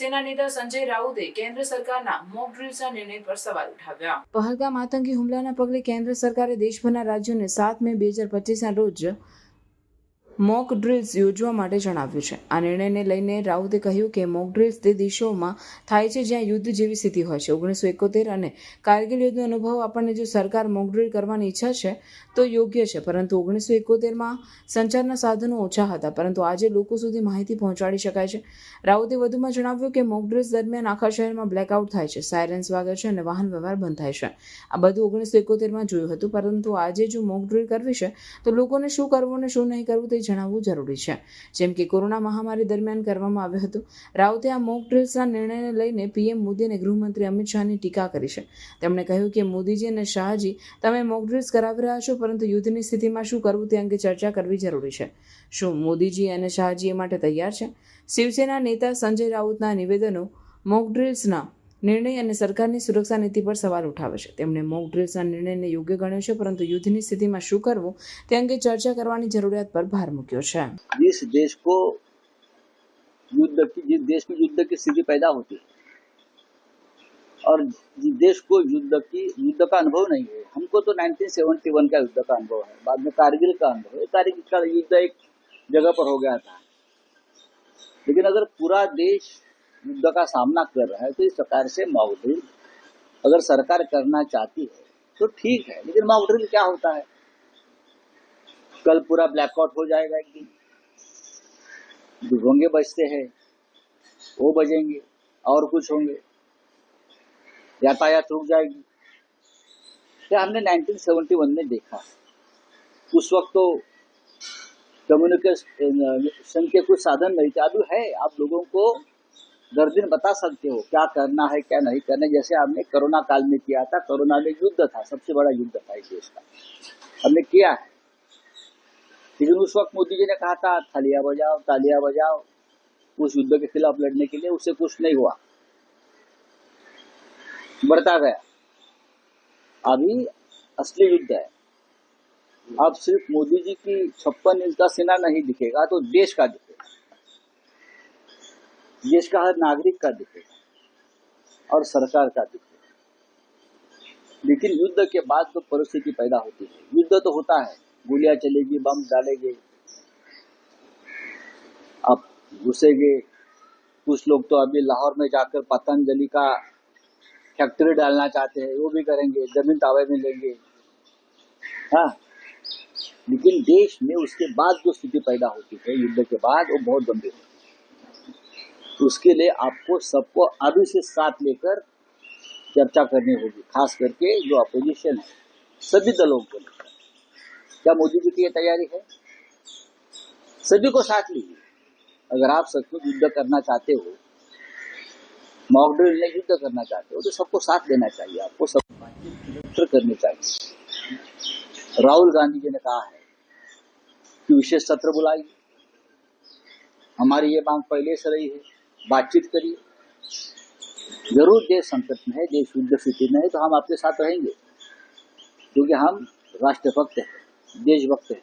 શિવસેના નેતા સંજય રાઉતે કેન્દ્ર સરકારના મોક ડ્રીલ્સના નિર્ણય પર સવાલ ઉઠાવ્યા. પહલગામ આતંકી હુમલાના પગલે કેન્દ્ર સરકારે દેશભરના રાજ્યોને સાત મે બે હજાર પચીસના રોજ મોક ડ્રિલ્સ યોજવા માટે જણાવ્યું છે. આ નિર્ણયને લઈને રાઉતે કહ્યું કે મોક ડ્રિલ્સ તે દેશોમાં થાય છે જ્યાં યુદ્ધ જેવી સ્થિતિ હોય છે. ઓગણીસો એકોતેર અને કારગિલ યુદ્ધનો અનુભવ આપણને જો સરકાર મોક ડ્રિલ કરવાની ઈચ્છા છે, તો યોગ્ય છે. પરંતુ ઓગણીસો એકોતેરમાં સંચારના સાધનો ઓછા હતા. પરંતુ આજે લોકો સુધી માહિતી પહોંચાડી શકાય છે. રાઉતે વધુમાં જણાવ્યું કે મોક ડ્રિલ્સ દરમિયાન આખા શહેરમાં બ્લેકઆઉટ થાય છે. સાયરન્સ વાગે છે અને વાહન વ્યવહાર બંધ થાય છે. આ બધું ઓગણીસો એકોતેરમાં જોયું હતું. પરંતુ આજે જો મોક ડ્રિલ કરવી છે, તો લોકોને શું કરવું અને શું નહીં કરવું તે જણાવવું જરૂરી છે. જેમ કે કોરોના મહામારી દરમિયાન કરવામાં આવ્યું હતું. રાઉતે આ મોક ડ્રિલ્સના નિર્ણયને લઈને પીએમ મોદી અને ગૃહમંત્રી અમિત શાહની ટીકા કરી છે. તેમણે કહ્યું કે મોદીજી અને શાહજી, તમે મોક ડ્રિલ્સ કરાવી રહ્યા છો, પરંતુ યુદ્ધની સ્થિતિમાં શું કરવું તે અંગે ચર્ચા કરવી જરૂરી છે. શું મોદીજી અને શાહજી એ માટે તૈયાર છે? શિવસેના નેતા સંજય રાઉતના નિવેદનો, મોક ડ્રિલ્સના નિર્ણય અને સરકારની સુરક્ષા નીતિ પર સવાલ ઉઠાવે છે તેમણે મોક ડ્રિલ્સના નિર્ણયને યોગ્ય ગણ્યો છે પરંતુ યુદ્ધની સ્થિતિમાં શું કરવું તે અંગે ચર્ચા કરવાની જરૂરિયાત પર ભાર મૂક્યો છે जिस देश को युद्ध की जिस देश में युद्ध की स्थिति पैदा होती है और जिस देश को युद्ध की युद्ध का अनुभव नहीं है हमको तो 1971 का युद्ध का अनुभव है बाद में कारगिल का अनुभव है कारगिल का युद्ध एक जगह पर हो गया था लेकिन अगर पूरा देश युद्ध का सामना कर रहा है तो इस प्रकार से मॉकड्रिल अगर सरकार करना चाहती है तो ठीक है, लेकिन मॉकड्रिल क्या होता है? कल पूरा ब्लैकआउट हो जाएगा एक दिन। बजते हैं, वो बजेंगे और कुछ होंगे। यातायात रुक जाएगी। ये हमने 1971 में देखा? उस वक्त तो कम्युनिकेशन के कुछ साधन नहीं थे। अभी है आप लोगों को दर दिन बता सकते हो क्या करना है, क्या नहीं करना है। जैसे हमने कोरोना काल में किया था, कोरोना में युद्ध था, सबसे बड़ा युद्ध था इस देश का। हमने किया है। लेकिन उस वक्त मोदी जी ने कहा था, थालियाँ बजाओ, तालिया बजाओ। उस युद्ध के खिलाफ लड़ने के लिए उससे कुछ नहीं हुआ। बढ़ता गया। अभी असली युद्ध है। अब सिर्फ़ मोदी जी की छप्पन इंच का सेना नहीं दिखेगा तो देश का दिखेगा। देश का हर नागरिक का दिखेगा और सरकार का दिखेगा लेकिन युद्ध के बाद तो परिस्थिति पैदा होती है। युद्ध तो होता है। गोलियाँ चलेगी, बम डालेंगे अब घुसेंगे। कुछ लोग तो अभी लाहौर में जाकर पतंजलि का फैक्ट्री डालना चाहते हैं, वो भी करेंगे, ज़मीन तावे में लेंगे। हाँ। लेकिन देश में उसके बाद जो स्थिति पैदा होती है, युद्ध के बाद, वो बहुत गंभीर होती है। तो उसके लिए आपको सबको अभी से साथ लेकर चर्चा करनी होगी, खास करके जो अपोजिशन है, सभी दलों को क्या मोदी जी की ये तैयारी है? सभी को साथ लीजिए। अगर आप सचमुच युद्ध करना चाहते हो मॉकड्रिल में युद्ध करना चाहते हो तो सबको साथ लेना चाहिए, आपको सब बातचीत करनी चाहिए। राहुल गांधी जी ने कहा है कि विशेष सत्र बुलाइए। हमारी ये मांग पहले से रही है। बातचीत करिए। ज़रूर देश संकट में है, देश युद्ध स्थिति में है तो हम आपके साथ रहेंगे, क्योंकि हम राष्ट्रभक्त हैं, देशभक्त हैं।